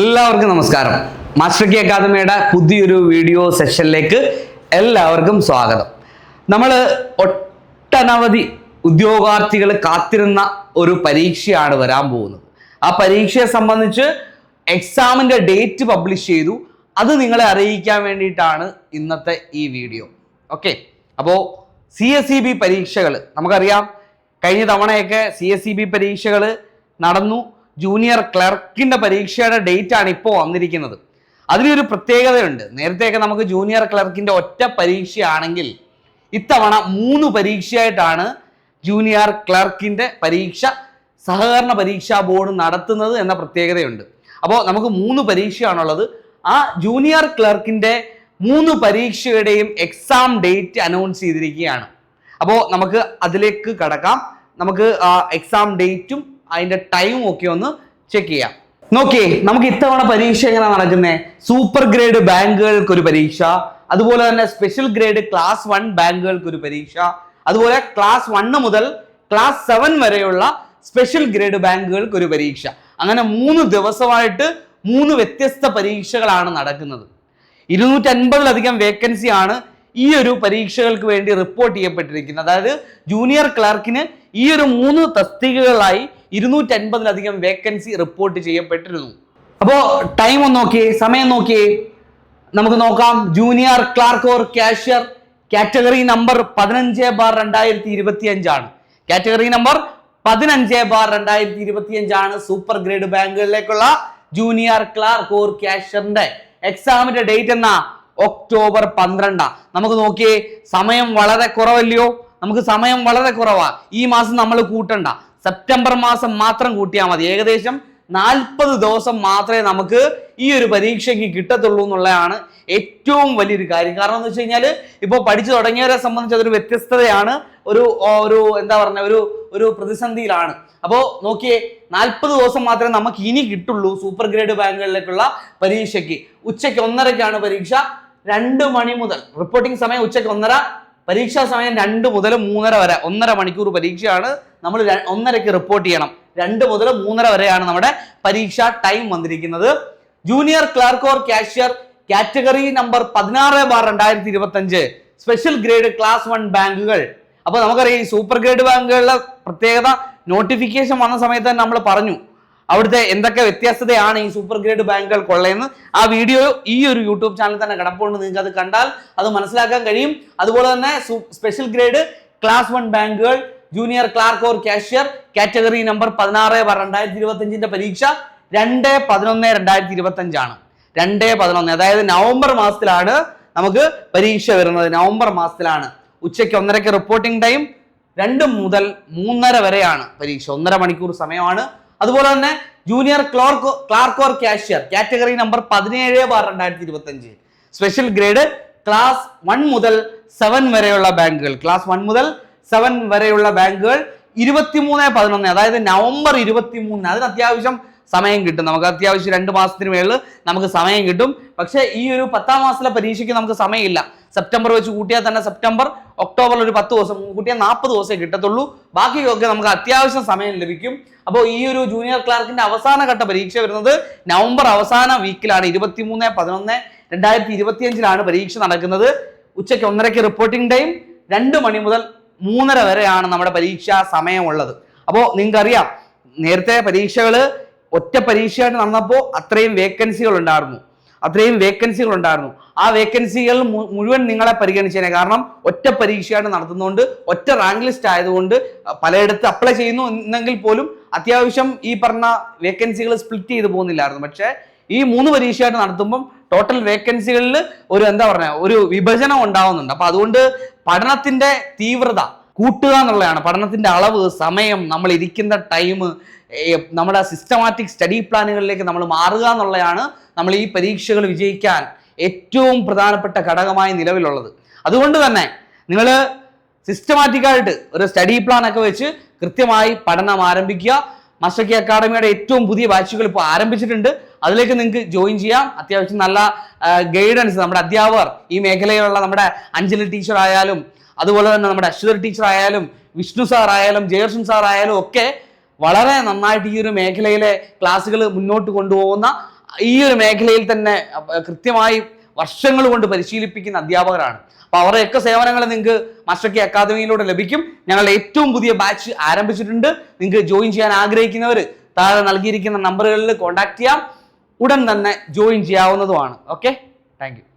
എല്ലാവർക്കും നമസ്കാരം. മാസ്റ്റർ കി അക്കാദമിയുടെ പുതിയൊരു വീഡിയോ സെഷനിലേക്ക് എല്ലാവർക്കും സ്വാഗതം. നമ്മൾ ഒട്ടനവധി ഉദ്യോഗാർത്ഥികൾ കാത്തിരുന്ന ഒരു പരീക്ഷയാണ് വരാൻ പോകുന്നത്. ആ പരീക്ഷയെ സംബന്ധിച്ച് എക്സാമിന്റെ ഡേറ്റ് പബ്ലിഷ് ചെയ്തു. അത് നിങ്ങളെ അറിയിക്കാൻ വേണ്ടിയിട്ടാണ് ഇന്നത്തെ ഈ വീഡിയോ. ഓക്കെ. അപ്പോൾ സി എസ് സി ബി പരീക്ഷകൾ നമുക്കറിയാം. കഴിഞ്ഞ തവണയൊക്കെ സി എസ് സി ബി പരീക്ഷകൾ നടന്നു. ജൂനിയർ ക്ലർക്കിന്റെ പരീക്ഷയുടെ ഡേറ്റ് ആണ് ഇപ്പോൾ വന്നിരിക്കുന്നത്. അതിലൊരു പ്രത്യേകതയുണ്ട്. നേരത്തെയൊക്കെ നമുക്ക് ജൂനിയർ ക്ലർക്കിന്റെ ഒറ്റ പരീക്ഷയാണെങ്കിൽ ഇത്തവണ മൂന്ന് പരീക്ഷയായിട്ടാണ് ജൂനിയർ ക്ലർക്കിന്റെ പരീക്ഷ സഹകരണ പരീക്ഷാ ബോർഡ് നടത്തുന്നത് എന്ന പ്രത്യേകതയുണ്ട്. അപ്പോൾ നമുക്ക് മൂന്ന് പരീക്ഷയാണുള്ളത്. ആ ജൂനിയർ ക്ലർക്കിന്റെ മൂന്ന് പരീക്ഷയുടെയും എക്സാം ഡേറ്റ് അനൗൺസ് ചെയ്തിരിക്കുകയാണ്. അപ്പോൾ നമുക്ക് അതിലേക്ക് കടക്കാം. നമുക്ക് എക്സാം ഡേറ്റും അതിന്റെ ടൈം ഒക്കെ ഒന്ന് ചെക്ക് ചെയ്യാം. നോക്കിയേ നമുക്ക് ഇത്തവണ പരീക്ഷ എങ്ങനെ നടക്കുന്നത് സൂപ്പർ ഗ്രേഡ് ബാങ്കുകൾക്ക് ഒരു പരീക്ഷ അതുപോലെ തന്നെ സ്പെഷ്യൽ ഗ്രേഡ് ക്ലാസ് വൺ ബാങ്കുകൾക്ക് ഒരു പരീക്ഷ അതുപോലെ ക്ലാസ് വണ്ണ് മുതൽ ക്ലാസ് സെവൻ വരെയുള്ള സ്പെഷ്യൽ ഗ്രേഡ് ബാങ്കുകൾക്ക് ഒരു പരീക്ഷ. അങ്ങനെ മൂന്ന് ദിവസമായിട്ട് മൂന്ന് വ്യത്യസ്ത പരീക്ഷകളാണ് നടക്കുന്നത്. ഇരുന്നൂറ്റി അൻപതിലധികം വേക്കൻസി ആണ് ഈ ഒരു പരീക്ഷകൾക്ക് വേണ്ടി റിപ്പോർട്ട് ചെയ്യപ്പെട്ടിരിക്കുന്നത്. അതായത് ജൂനിയർ ക്ലർക്കിന് ഈ ഒരു മൂന്ന് തസ്തികകളായി ഇരുന്നൂറ്റി അൻപതിലധികം വേക്കൻസി റിപ്പോർട്ട് ചെയ്യപ്പെട്ടിരുന്നു. അപ്പോൾ ടൈം ഒന്ന് നോക്കിയേ സമയം നോക്കിയേ. നമുക്ക് നോക്കാം. Junior clerk or cashier category number പതിനഞ്ച് ബാർ രണ്ടായിരത്തി ഇരുപത്തി അഞ്ചാണ് കാറ്റഗറി നമ്പർ പതിനഞ്ച് ബാർ രണ്ടായിരത്തി ഇരുപത്തി അഞ്ചാണ് സൂപ്പർ ഗ്രേഡ് ബാങ്കുകളിലേക്കുള്ള ജൂനിയർ ക്ലാർക്ക് ഓർ കാഷ്യറിന്റെ എക്സാമിന്റെ ഡേറ്റ് എന്നാ? ഒക്ടോബർ പന്ത്രണ്ടാ. നമുക്ക് നോക്കിയേ സമയം വളരെ കുറവല്ലയോ? നമുക്ക് സമയം വളരെ കുറവാ. ഈ മാസം നമ്മൾ കൂട്ടണ്ട. സെപ്റ്റംബർ മാസം മാത്രം കൂട്ടിയാൽ മതി. ഏകദേശം നാൽപ്പത് ദിവസം മാത്രമേ നമുക്ക് ഈ ഒരു പരീക്ഷയ്ക്ക് കിട്ടത്തുള്ളൂ എന്നുള്ളതാണ് ഏറ്റവും വലിയൊരു കാര്യം. കാരണം എന്ന് വെച്ച് കഴിഞ്ഞാൽ ഇപ്പോൾ പഠിച്ചു തുടങ്ങിയവരെ സംബന്ധിച്ച് അതൊരു വ്യത്യസ്തതയാണ്. ഒരു ഒരു എന്താ പറഞ്ഞ ഒരു ഒരു പ്രതിസന്ധിയിലാണ്. അപ്പോൾ നോക്കിയേ നാൽപ്പത് ദിവസം മാത്രമേ നമുക്ക് ഇനി കിട്ടുള്ളൂ സൂപ്പർ ഗ്രേഡ് ബാങ്കുകളിലേക്കുള്ള പരീക്ഷയ്ക്ക്. ഉച്ചയ്ക്ക് ഒന്നരയ്ക്കാണ് പരീക്ഷ. രണ്ട് മണി മുതൽ. റിപ്പോർട്ടിംഗ് സമയം ഉച്ചയ്ക്ക് ഒന്നര പരീക്ഷാ സമയം രണ്ട് മുതൽ മൂന്നര വരെ ഒന്നര മണിക്കൂർ പരീക്ഷയാണ് നമ്മൾ ഒന്നരയ്ക്ക് റിപ്പോർട്ട് ചെയ്യണം. രണ്ട് മുതൽ മൂന്നര വരെയാണ് നമ്മുടെ പരീക്ഷാ ടൈം വന്നിരിക്കുന്നത്. Junior clerk or cashier category number പതിനാറ് ബാർ രണ്ടായിരത്തി ഇരുപത്തി അഞ്ച് സ്പെഷ്യൽ ഗ്രേഡ് ക്ലാസ് വൺ ബാങ്കുകൾ. അപ്പൊ നമുക്കറിയാം ഈ സൂപ്പർ ഗ്രേഡ് ബാങ്കുകളുടെ പ്രത്യേകത നോട്ടിഫിക്കേഷൻ വന്ന സമയത്ത് തന്നെ നമ്മൾ പറഞ്ഞു. അവിടുത്തെ എന്തൊക്കെ വ്യത്യസ്തതയാണ് ഈ സൂപ്പർ ഗ്രേഡ് ബാങ്കുകൾ കൊള്ളയെന്ന് ആ വീഡിയോ ഈ ഒരു യൂട്യൂബ് ചാനൽ തന്നെ കിടപ്പുണ്ട്. നിങ്ങൾക്ക് അത് കണ്ടാൽ അത് മനസ്സിലാക്കാൻ കഴിയും. അതുപോലെ തന്നെ സ്പെഷ്യൽ ഗ്രേഡ് ക്ലാസ് വൺ ബാങ്കുകൾ junior clerk or cashier category number പതിനാറ് രണ്ടായിരത്തി ഇരുപത്തി അഞ്ചിന്റെ പരീക്ഷ രണ്ട് പതിനൊന്ന് രണ്ടായിരത്തി ഇരുപത്തി അഞ്ചാണ് രണ്ട് പതിനൊന്ന് അതായത് നവംബർ മാസത്തിലാണ് നമുക്ക് പരീക്ഷ വരുന്നത്. നവംബർ മാസത്തിലാണ്. ഉച്ചയ്ക്ക് ഒന്നരയ്ക്ക് റിപ്പോർട്ടിംഗ് ടൈം രണ്ട് മുതൽ മൂന്നര വരെയാണ് പരീക്ഷ. ഒന്നര മണിക്കൂർ സമയമാണ്. അതുപോലെ തന്നെ junior clerk clerk or cashier category number പതിനേഴ് ബാർ രണ്ടായിരത്തി ഇരുപത്തി അഞ്ച് സ്പെഷ്യൽ ഗ്രേഡ് ക്ലാസ് വൺ മുതൽ സെവൻ വരെയുള്ള ബാങ്കുകൾ. ക്ലാസ് വൺ മുതൽ സെവൻ വരെയുള്ള ബാങ്കുകൾ ഇരുപത്തിമൂന്ന് പതിനൊന്ന് അതായത് നവംബർ ഇരുപത്തി മൂന്ന് അതിന് അത്യാവശ്യം സമയം കിട്ടും. നമുക്ക് അത്യാവശ്യം രണ്ട് മാസത്തിന് മേളിൽ നമുക്ക് സമയം കിട്ടും. പക്ഷേ ഈ ഒരു പത്താം മാസത്തിലെ പരീക്ഷയ്ക്ക് നമുക്ക് സമയമില്ല. സെപ്റ്റംബർ വെച്ച് കൂട്ടിയാൽ തന്നെ സെപ്റ്റംബർ ഒക്ടോബർ ഒരു പത്ത് ദിവസം കുട്ടിയെ നാൽപ്പത് ദിവസമേ കിട്ടത്തുള്ളൂ. ബാക്കിയൊക്കെ നമുക്ക് അത്യാവശ്യം സമയം ലഭിക്കും. അപ്പോൾ ഈ ഒരു ജൂനിയർ ക്ലാർക്കിന്റെ അവസാന ഘട്ട പരീക്ഷ വരുന്നത് നവംബർ അവസാന വീക്കിലാണ് ഇരുപത്തിമൂന്ന് പതിനൊന്ന് രണ്ടായിരത്തി ഇരുപത്തിയഞ്ചിലാണ് പരീക്ഷ നടക്കുന്നത്. ഉച്ചയ്ക്ക് ഒന്നരയ്ക്ക് റിപ്പോർട്ടിംഗ് ടൈം രണ്ട് മണി മുതൽ മൂന്നര വരെയാണ് നമ്മുടെ പരീക്ഷാ സമയമുള്ളത്. അപ്പോൾ നിങ്ങൾക്കറിയാം നേരത്തെ പരീക്ഷകൾ ഒറ്റ പരീക്ഷയായിട്ട് നടന്നപ്പോൾ അത്രയും വേക്കൻസികൾ ഉണ്ടായിരുന്നു. അത്രയും വേക്കൻസികൾ ഉണ്ടായിരുന്നു ആ വേക്കൻസികൾ മുഴുവൻ നിങ്ങളെ പരിഗണിച്ചേനെ. കാരണം ഒറ്റ പരീക്ഷയായിട്ട് നടത്തുന്നതുകൊണ്ട് ഒറ്റ റാങ്ക് ലിസ്റ്റ് ആയതുകൊണ്ട് പലയിടത്ത് അപ്ലൈ ചെയ്യുന്നു എന്നെങ്കിൽ പോലും അത്യാവശ്യം ഈ പറഞ്ഞ വേക്കൻസികൾ സ്പ്ലിറ്റ് ചെയ്ത് പോകുന്നില്ലായിരുന്നു. പക്ഷേ ഈ മൂന്ന് പരീക്ഷയായിട്ട് നടത്തുമ്പം ടോട്ടൽ വേക്കൻസികളിൽ ഒരു എന്താ പറയുക ഒരു വിഭജനം ഉണ്ടാവുന്നുണ്ട്. അപ്പൊ അതുകൊണ്ട് പഠനത്തിന്റെ തീവ്രത കൂട്ടുക എന്നുള്ളതാണ്. പഠനത്തിന്റെ അളവ് സമയം നമ്മൾ ഇരിക്കുന്ന ടൈം നമ്മുടെ സിസ്റ്റമാറ്റിക് സ്റ്റഡി പ്ലാനുകളിലേക്ക് നമ്മൾ മാറുക എന്നുള്ളതാണ് നമ്മൾ ഈ പരീക്ഷകൾ വിജയിക്കാൻ ഏറ്റവും പ്രധാനപ്പെട്ട ഘടകമായി നിലവിലുള്ളത്. അതുകൊണ്ട് തന്നെ നിങ്ങൾ സിസ്റ്റമാറ്റിക്കായിട്ട് ഒരു സ്റ്റഡി പ്ലാൻ ഒക്കെ വെച്ച് കൃത്യമായി പഠനം ആരംഭിക്കുക. മസ്റ്റക്കി അക്കാഡമിയുടെ ഏറ്റവും പുതിയ ബാച്ചുകൾ ഇപ്പോൾ ആരംഭിച്ചിട്ടുണ്ട്. അതിലേക്ക് നിങ്ങൾക്ക് ജോയിൻ ചെയ്യാം. അത്യാവശ്യം നല്ല ഗൈഡൻസ് നമ്മുടെ അധ്യാപകർ ഈ മേഖലയിലുള്ള നമ്മുടെ അഞ്ജലി ടീച്ചർ ആയാലും അതുപോലെ തന്നെ നമ്മുടെ അശ്വതർ ടീച്ചർ ആയാലും വിഷ്ണു സാർ ആയാലും ജയർഷൻ സാർ ആയാലും ഒക്കെ വളരെ നന്നായിട്ട് ഈ ഒരു മേഖലയിലെ ക്ലാസ്സുകൾ മുന്നോട്ട് കൊണ്ടുപോകുന്ന ഈ ഒരു മേഖലയിൽ തന്നെ കൃത്യമായി വർഷങ്ങൾ കൊണ്ട് പരിശീലിപ്പിക്കുന്ന അധ്യാപകരാണ്. അപ്പൊ അവരുടെയൊക്കെ സേവനങ്ങൾ നിങ്ങൾക്ക് മാസ്റ്റർ കെ അക്കാദമിയിലൂടെ ലഭിക്കും. ഞങ്ങളുടെ ഏറ്റവും പുതിയ ബാച്ച് ആരംഭിച്ചിട്ടുണ്ട്. നിങ്ങൾക്ക് ജോയിൻ ചെയ്യാൻ ആഗ്രഹിക്കുന്നവർ താഴെ നൽകിയിരിക്കുന്ന നമ്പറുകളിൽ കോൺടാക്ട് ചെയ്യാം. ഉടൻ തന്നെ ജോയിൻ ചെയ്യാവുന്നതുമാണ്. Okay thank